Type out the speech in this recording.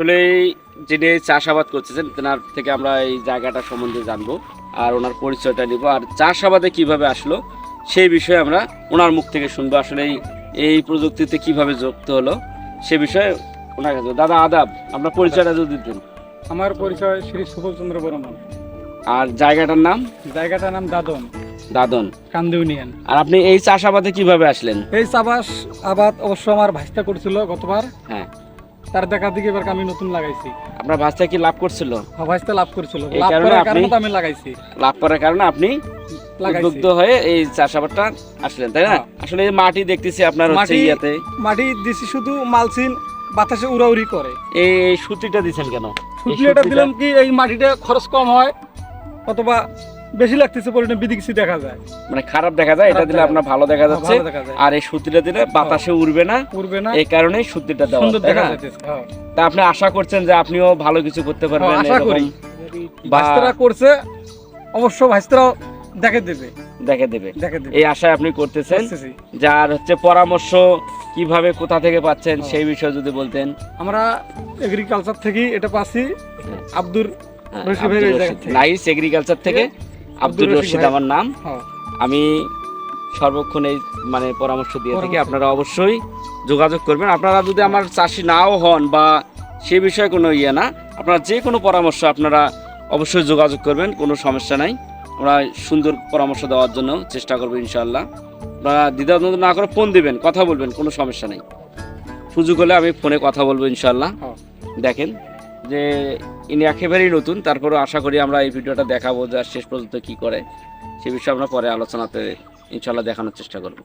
আসলে যিনি চাষাবাদ করতেছেন তেনার থেকে আমরা এই জায়গাটা সম্বন্ধে জানব আর ওনার পরিচয়টা নিব। আর চাষাবাদে কীভাবে আসলো সেই বিষয়ে আমরা ওনার মুখ থেকে শুনব। আসলে এই- প্রযুক্তিতে কীভাবে যুক্ত হলো সে বিষয়ে ওনার কাছে। দাদা আদাব আপনার পরিচয়টা যদি দিতেন। আমার পরিচয় শ্রী সুবল চন্দ্র বর্মন। আর জায়গাটার নাম? জায়গাটার নাম দাদন। দাদন। কান্দে ইউনিয়ন। আর আপনি এই চাষাবাদে কীভাবে আসলেন? এই চাবাস আবাদ অবশ্য আমার ভাইস্তা করছিল গতবার। হ্যাঁ। তার দেখা দিকে এবার আমি নতুন লাগাইছি। আপনার কি লাভ করছিল? হ্যাঁ, লাভ করছিল। লাভ করার কারণে তো আমি লাগাইছি। লাভ করার কারণে আপনি উদ্বুদ্ধ হয়ে এই চাষাবাদটা আসলেন তাই না? হ্যাঁ। আসলে এই মাটি দেখতেছি আপনার হচ্ছে ইয়াতে। মাটি দিছি শুধু মালচিন বাতাসে উড়াউড়ি করে। এই সুতিটা দিছেন কেন? সুতিটা- দিলাম কি এই মাটিটা খরচ কম হয় অথবা বেশি লাগতেছে পরিণাম বিদিকিছি দেখা যায়। মানে খারাপ দেখা যায় এটা দিলে আপনার ভালো দেখা যাচ্ছে। আর এই সুতিটা দিলে বাতাসে উড়বে না উড়বে না। এই কারণেই সুতিটা দেওয়া সুন্দর দেখা যাইতেছে হ্যাঁ। তা আপনি আশা করছেন যে আপনিও ভালো কিছু করতে পারবেন হ্যাঁ, আশা করি। বা করছে অবশ্য ভাইস্তারাও দেখে দেবে। দেখে দেবে। এই আশায় আপনি করতেছেন। যার হচ্ছে পরামর্শ কীভাবে কোথা থেকে পাচ্ছেন হ্যাঁ। সেই বিষয়ে যদি বলতেন। আমরা এগ্রিকালচার থেকে এটা পাচ্ছি হ্যাঁ। আব্দুর রশিদ ভাইয়ের জায়গা থেকে। নাইস এগ্রিকালচার থেকে। আব্দুর রশিদ আমার নাম। হ্যাঁ, আমি সর্বক্ষণ এই মানে পরামর্শ দিয়ে থাকি। আপনারা অবশ্যই যোগাযোগ করবেন। আপনারা যদি আমার চাষি নাও হন বা সে বিষয়ে কোনো ইয়ে না আপনারা যে কোনো পরামর্শ আপনারা অবশ্যই যোগাযোগ করবেন। কোনো সমস্যা নাই। আমরা সুন্দর পরামর্শ দেওয়ার জন্য চেষ্টা করব ইনশাল্লাহ আপনারা দ্বিধাদ্বন্দ্ব না করে ফোন দিবেন কথা বলবেন কোনো সমস্যা নেই। সুযোগ হলে আমি ফোনে কথা বলব ইনশাল্লাহ হ্যাঁ। দেখেন যে ইনি একেবারেই নতুন, তারপরেও আশা করি আমরা এই ভিডিওটা দেখাবো, যে শেষ পর্যন্ত কি করে, সে বিষয়ে আমরা পরে আলোচনাতে ইনশাল্লাহ দেখানোর চেষ্টা করব।